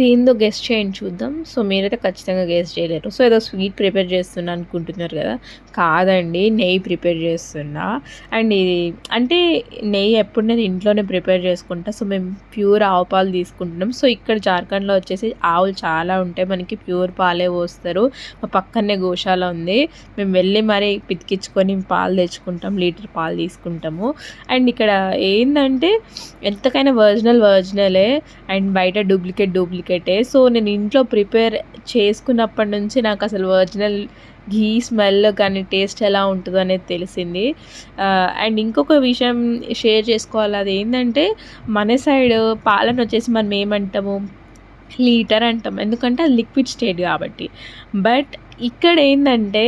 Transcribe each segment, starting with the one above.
ఇది ఏందో గెస్ట్ చేయండి చూద్దాం. సో మీరైతే ఖచ్చితంగా గెస్ట్ చేయలేరు. సో ఏదో స్వీట్ ప్రిపేర్ చేస్తున్నా అనుకుంటున్నారు కదా. కాదండి నెయ్యి ప్రిపేర్ చేస్తున్నా. అండ్ ఇది అంటే నెయ్యి ఎప్పుడు నేను ఇంట్లోనే ప్రిపేర్ చేసుకుంటా. సో మేము ప్యూర్ ఆవు పాలు తీసుకుంటున్నాం. సో ఇక్కడ జార్ఖండ్లో వచ్చేసి ఆవులు చాలా ఉంటాయి. మనకి ప్యూర్ పాలే పోస్తారు. మా పక్కనే గోశాల ఉంది. మేము వెళ్ళి మరీ పితికించుకొని పాలు తెచ్చుకుంటాం. లీటర్ పాలు తీసుకుంటాము. అండ్ ఇక్కడ ఏంటంటే ఎంతకైనా ఒరిజినల్ ఒరిజినలే అండ్ బయట డూప్లికేట్ డూప్లికేట్ సో నేను ఇంట్లో ప్రిపేర్ చేసుకున్నప్పటి నుంచి నాకు అసలు ఒరిజినల్ ఘీ స్మెల్ కానీ టేస్ట్ ఎలా ఉంటుందో అనేది తెలిసింది. అండ్ ఇంకొక విషయం షేర్ చేసుకోవాలి. అది ఏంటంటే మన సైడ్ పాలన వచ్చేసి మనం ఏమంటాము? లీటర్ అంటాం. ఎందుకంటే అది లిక్విడ్ స్టేట్ కాబట్టి. బట్ ఇక్కడ ఏంటంటే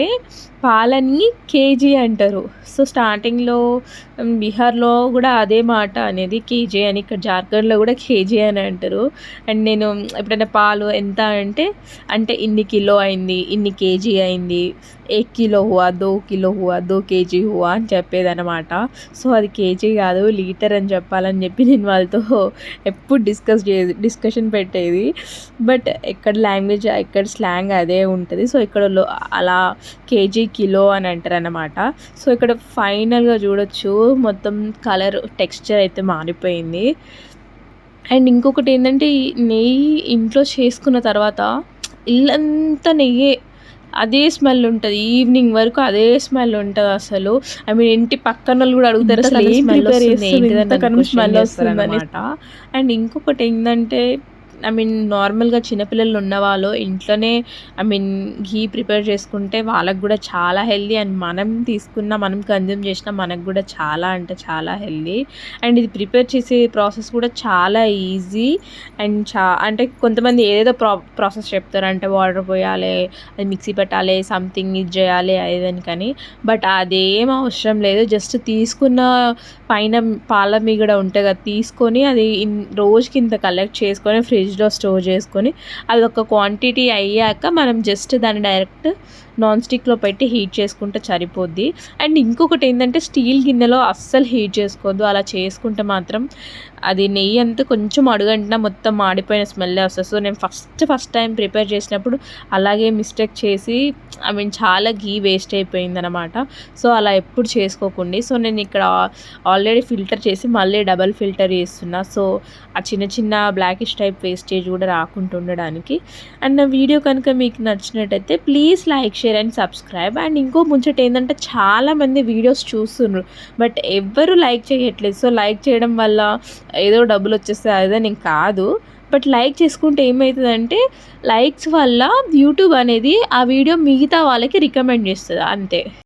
పాలని కేజీ అంటారు. సో స్టార్టింగ్లో బీహార్లో కూడా అదే మాట అనేది కేజీ అని ఇక్కడ జార్ఖండ్లో కూడా కేజీ అని అంటారు. అండ్ నేను ఎప్పుడైనా పాలు ఎంత అంటే అంటే ఇన్ని కిలో అయింది ఇన్ని కేజీ అయింది ఏ కిలో హువా దో కిలో హువా దో కేజీ హువా అని చెప్పేదన్నమాట. సో అది కేజీ కాదు లీటర్ అని చెప్పాలని చెప్పి నేను వాళ్ళతో ఎప్పుడు డిస్కస్ చే డిస్కషన్ పెట్టేది. బట్ ఎక్కడ లాంగ్వేజ్ ఎక్కడ స్లాంగ్ అదే ఉంటుంది. సో ఇక్కడ అలా కేజీ కిలో అని అంటారు అనమాట సో ఇక్కడ ఫైనల్గా చూడొచ్చు. మొత్తం కలర్ టెక్స్చర్ అయితే మారిపోయింది. అండ్ ఇంకొకటి ఏంటంటే నెయ్యి ఇంట్లో చేసుకున్న తర్వాత ఇల్లంతా నెయ్యే అదే స్మెల్ ఉంటుంది. ఈవినింగ్ వరకు అదే స్మెల్ ఉంటుంది అసలు. ఐ మీన్ ఇంటి పక్కన వాళ్ళు కూడా అడుగుతారు అసలు ప్రిపేర్ చేస్తుంది స్మెల్ వస్తుంది? అనమాట అండ్ ఇంకొకటి ఏంటంటే ఐ మీన్ నార్మల్గా చిన్నపిల్లలు ఉన్నవాళ్ళు ఇంట్లోనే ఐ మీన్ ఘీ ప్రిపేర్ చేసుకుంటే వాళ్ళకు కూడా చాలా హెల్దీ అండ్ మనం తీసుకున్న మనం కన్జ్యూమ్ చేసిన మనకు కూడా చాలా అంటే చాలా హెల్దీ అండ్ ఇది ప్రిపేర్ చేసే ప్రాసెస్ కూడా చాలా ఈజీ అండ్ చా అంటే కొంతమంది ఏదేదో ప్రా ప్రాసెస్ చెప్తారు. అంటే వాటర్ పోయాలి అది మిక్సీ పెట్టాలి సంథింగ్ ఇది చేయాలి అదేదని కానీ. బట్ అదేం అవసరం లేదు. జస్ట్ తీసుకున్న పైన పాల మీగడ ఉంటుంది కదా తీసుకొని అది రోజుకి ఇంత కలెక్ట్ చేసుకొని ఫ్రిడ్జ్ ఫ్రిడ్జ్లో స్టోర్ చేసుకొని అది ఒక క్వాంటిటీ అయ్యాక మనం జస్ట్ దాన్ని డైరెక్ట్ నాన్ స్టిక్లో పెట్టి హీట్ చేసుకుంటే సరిపోద్ది. అండ్ ఇంకొకటి ఏంటంటే స్టీల్ గిన్నెలో అస్సలు హీట్ చేసుకోవద్దు అలా చేసుకుంటే మాత్రం అది నెయ్యి అంతా కొంచెం అడుగంటున్నా మొత్తం మాడిపోయిన స్మెల్ వస్తుంది. సో నేను ఫస్ట్ ఫస్ట్ టైం ప్రిపేర్ చేసినప్పుడు అలాగే మిస్టేక్ చేసి ఐ మీన్ చాలా గీ వేస్ట్ అయిపోయింది అనమాట సో అలా ఎప్పుడు చేసుకోకండి. సో నేను ఇక్కడ ఆల్రెడీ ఫిల్టర్ చేసి మళ్ళీ డబల్ ఫిల్టర్ చేస్తున్నా. సో ఆ చిన్న చిన్న బ్లాకిష్ టైప్ వేస్టేజ్ కూడా రాకుండా ఉండడానికి అండ్ నా వీడియో కనుక మీకు నచ్చినట్టయితే please like share and subscribe and ఇంకో ముచ్చట ఏంటంటే చాలామంది వీడియోస్ చూస్తున్నారు. బట్ ఎవ్వరు లైక్ చేయట్లేదు. సో లైక్ చేయడం వల్ల ఏదో డబ్బులు వచ్చేస్తే అదే నేను కాదు. బట్ లైక్ చేసుకుంటే ఏమవుతుందంటే లైక్స్ వల్ల యూట్యూబ్ అనేది ఆ వీడియో మిగతా వాళ్ళకి రికమెండ్ చేస్తుంది. అంతే.